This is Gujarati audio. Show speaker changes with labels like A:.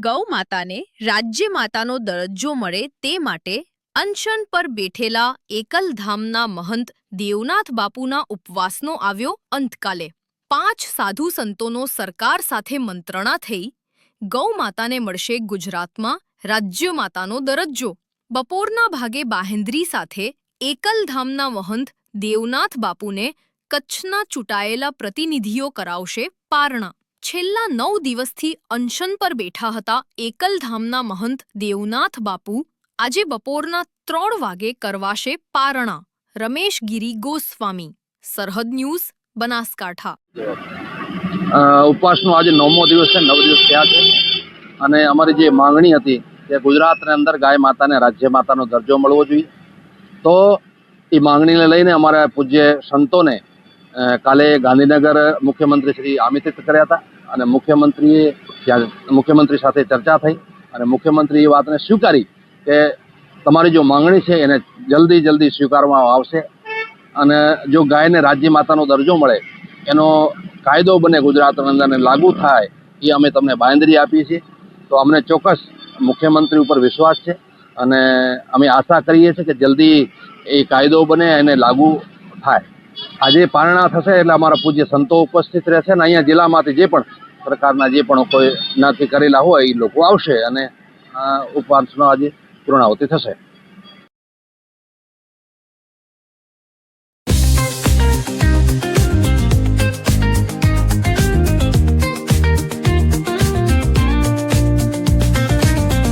A: ગૌ માતાને રાજ્ય માતાનો દરજ્જો મળે તે માટે અનશન પર બેઠેલા એકલધામના મહંત દેવનાથ બાપુના ઉપવાસનો આવ્યો અંતકાલે. પાંચ સાધુ સંતોનો સરકાર સાથે મંત્રણા થઈ ગૌ માતાને મળશે ગુજરાતમાં રાજ્ય માતાનો દરજ્જો. બપોરના ભાગે બાહેન્દ્રી સાથે એકલધામના મહંત દેવનાથ બાપુને કચ્છના ચૂંટાયેલા પ્રતિનિધિઓ કરાવશે પારણા. છેલ્લા નવ દિવસથી અનશન પર બેઠા હતા એકલધામના મહંત દેવનાથ બાપુ. આજે બપોરના ત્રણ વાગે કરવાશે પારણા. રમેશ ગિરી ગોસ્વામી. સરહદ ન્યૂઝ, બનાસકાંઠા.
B: ઉપવાસનો આજે નવમો દિવસ છે, નવ દિવસ થયા છે. અને અમારી જે માંગણી હતી કે ગુજરાતની અંદર ગાય માતાને રાજ્ય માતાનો દરજ્જો મળવો જોઈએ. તો એ માંગણીને લઈને અમારા પૂજ્ય સંતોને કાલે ગાંધીનગર મુખ્યમંત્રી શ્રી આમંત્રિત કર્યા હતા અને મુખ્યમંત્રીએ ત્યાં મુખ્યમંત્રી સાથે ચર્ચા થઈ અને મુખ્યમંત્રી એ વાતને સ્વીકારી કે તમારી જો માંગણી છે એને જલ્દી જલ્દી સ્વીકારવામાં આવશે અને જો ગાયને રાજ્ય માતાનો દરજ્જો મળે, એનો કાયદો બને ગુજરાતની અંદર લાગુ થાય, એ અમે તમને બાંયધરી આપીએ છીએ. તો અમને ચોક્કસ મુખ્યમંત્રી ઉપર વિશ્વાસ છે અને અમે આશા કરીએ છીએ કે જલ્દી એ કાયદો બને એને લાગુ થાય. આજે પારણા થશે એટલે અમારા પૂજ્ય સંતો ઉપસ્થિત રહેશે અને અહીંયા જિલ્લામાંથી જે પણ પ્રકારના જે પણ કોઈ નક્કી કરેલા હોય એ લોકો આવશે અને, આ, ઉપવાસનો આજે પૂર્ણાવતી થશે.